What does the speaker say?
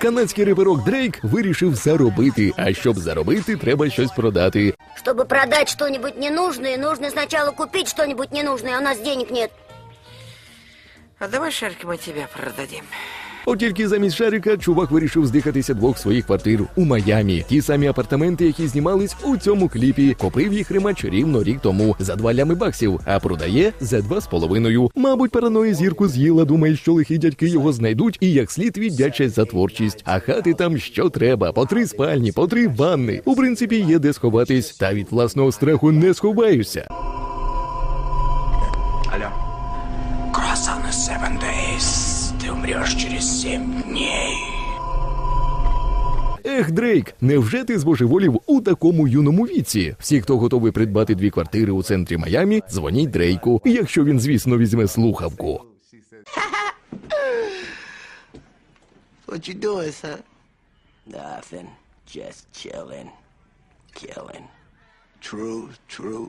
Канадський реперок Дрейк вирішив заробити. А щоб заробити, треба щось продати. Чтобы продать что-нибудь ненужное, нужно сначала купить что-нибудь ненужное, а у нас денег нет. А давай шарики мы тебе продадим. От тільки замість шарика чувак вирішив здихатися двох своїх квартир у Майамі. Ті самі апартаменти, які знімались у цьому кліпі. Купив їх римач рівно рік тому за два лями баксів, а продає за два з половиною. Мабуть, параної зірку з'їла, думає, що лихі дядьки його знайдуть і як слід віддячать за творчість. А хати там що треба: по три спальні, по три ванни. У принципі, є де сховатись, та від власного страху не сховаєшся. Алло. Cross on the seven days. Ты умрешь через семь дней. Ех, Дрейк, невже ти збожеволів у такому юному віці? Всі, хто готовий придбати дві квартири у центрі Майамі, дзвоніть Дрейку, якщо він, звісно, візьме слухавку. What you doing, son? Nothing. Just chilling. Killing. True, true.